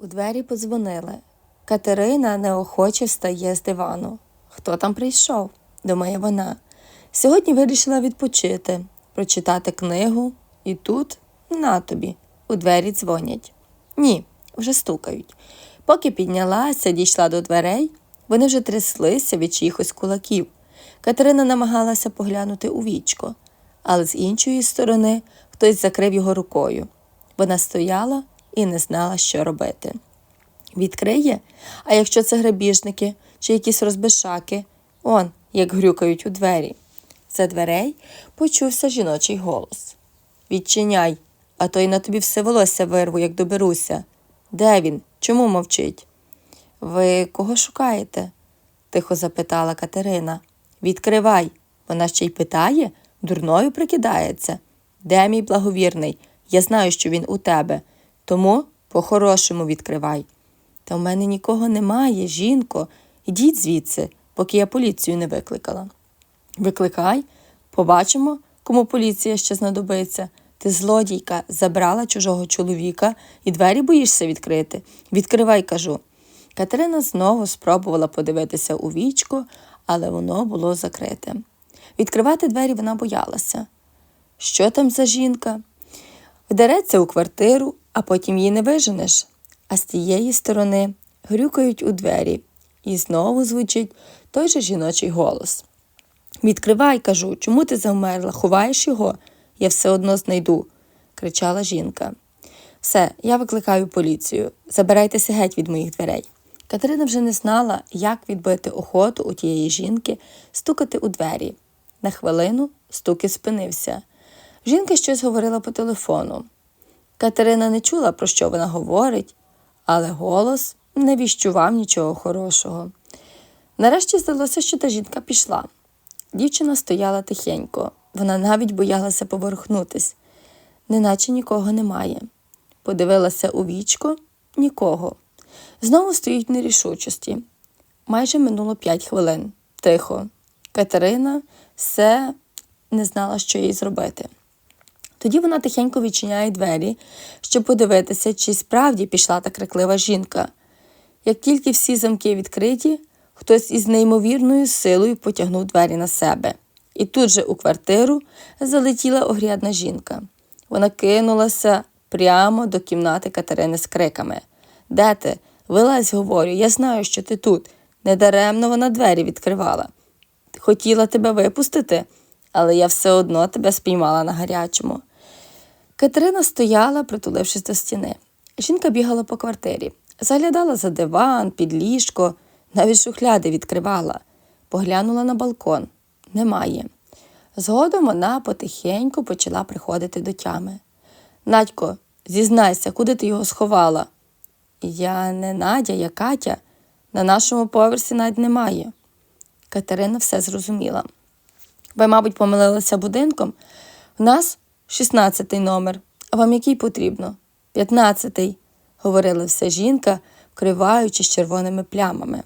У двері подзвонили. Катерина неохоче встає з дивану. Хто там прийшов? думає вона. Сьогодні вирішила відпочити, прочитати книгу, і тут на тобі. У двері дзвонять. Ні, вже стукають. Поки піднялася, дійшла до дверей, вони вже тряслися від чиїхось кулаків. Катерина намагалася поглянути у вічко, але з іншої сторони хтось закрив його рукою. Вона стояла і не знала, що робити. Відкриє, а якщо це грабіжники чи якісь розбишаки, он, як грюкають у двері. За дверей почувся жіночий голос. Відчиняй, а то й на тобі все волосся вирву, як доберуся. Де він? Чому мовчить? Ви кого шукаєте? тихо запитала Катерина. Відкривай. Вона ще й питає, дурною прикидається. Де мій благовірний? Я знаю, що він у тебе. Тому по-хорошому відкривай. Та в мене нікого немає, жінко. Ідіть звідси, поки я поліцію не викликала. Викликай, побачимо, кому поліція ще знадобиться. Ти злодійка, забрала чужого чоловіка і двері боїшся відкрити. Відкривай, кажу. Катерина знову спробувала подивитися у вічко, але воно було закрите. Відкривати двері вона боялася. Що там за жінка? Вдереться у квартиру, а потім її не виженеш. А з тієї сторони грюкають у двері, і знову звучить той же жіночий голос. Відкривай, кажу, чому ти завмерла? Ховаєш його? Я все одно знайду, кричала жінка. Все, я викликаю поліцію. Забирайтеся геть від моїх дверей. Катерина вже не знала, як відбити охоту у тієї жінки стукати у двері. На хвилину стуки спинився. Жінка щось говорила по телефону. Катерина не чула, про що вона говорить, але голос не віщував нічого хорошого. Нарешті здалося, що та жінка пішла. Дівчина стояла тихенько, вона навіть боялася поворухнутись, неначе нікого немає. Подивилася у вічко нікого. Знову стоїть в нерішучості. Майже минуло п'ять хвилин. Тихо. Катерина все не знала, що їй зробити. Тоді вона тихенько відчиняє двері, щоб подивитися, чи справді пішла та криклива жінка. Як тільки всі замки відкриті, хтось із неймовірною силою потягнув двері на себе. І тут же у квартиру залетіла огрядна жінка. Вона кинулася прямо до кімнати Катерини з криками. Де ти? Вилазь, говорю, я знаю, що ти тут. Недаремно вона двері відкривала. Хотіла тебе випустити, але я все одно тебе спіймала на гарячому. Катерина стояла, притулившись до стіни. Жінка бігала по квартирі, заглядала за диван, під ліжко, навіть шухляди відкривала, поглянула на балкон. Немає. Згодом вона потихеньку почала приходити до тями. Надько, зізнайся, куди ти його сховала? Я не Надя, я Катя. На нашому поверсі навіть немає. Катерина все зрозуміла. Ви, мабуть, помилилися будинком. У нас 16-й номер, а вам який потрібно? 15-й, говорила вся жінка, вкриваючи з червоними плямами.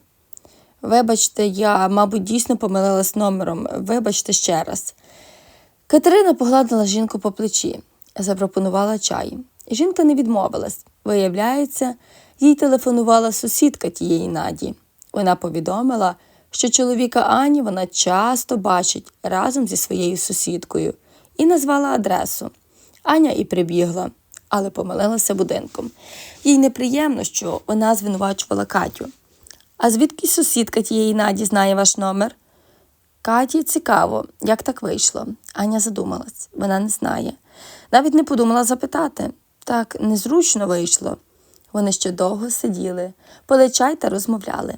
Вибачте, я, мабуть, дійсно помилилась номером. Вибачте ще раз. Катерина погладила жінку по плечі, запропонувала чай. Жінка не відмовилась. Виявляється, їй телефонувала сусідка тієї наді. Вона повідомила, що чоловіка Ані вона часто бачить разом зі своєю сусідкою і назвала адресу. Аня і прибігла, але помилилася будинком. Їй неприємно, що вона звинувачувала Катю. А звідки сусідка тієї наді знає ваш номер? Каті цікаво, як так вийшло. Аня задумалась, вона не знає. Навіть не подумала запитати. Так незручно вийшло. Вони ще довго сиділи, пили чай та розмовляли.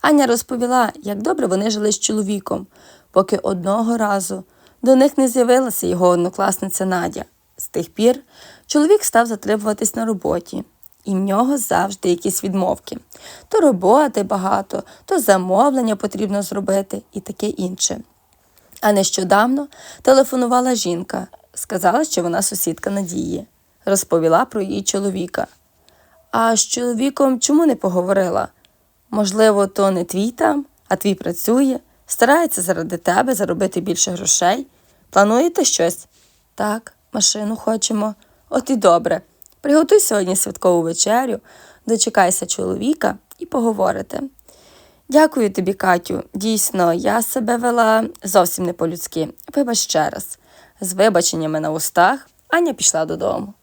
Аня розповіла, як добре вони жили з чоловіком, поки одного разу до них не з'явилася його однокласниця Надя. З тих пір чоловік став затримуватись на роботі, і в нього завжди якісь відмовки. То роботи багато, то замовлення потрібно зробити і таке інше. А нещодавно телефонувала жінка, сказала, що вона сусідка Надії, розповіла про її чоловіка. А з чоловіком чому не поговорила? Можливо, то не твій там, а твій працює, старається заради тебе заробити більше грошей. Плануєте щось? Так, машину хочемо. От і добре. Приготуй сьогодні святкову вечерю, дочекайся чоловіка і поговорите. Дякую тобі, Катю. Дійсно, я себе вела зовсім не по-людськи. Вибач ще раз. З вибаченнями на устах Аня пішла додому.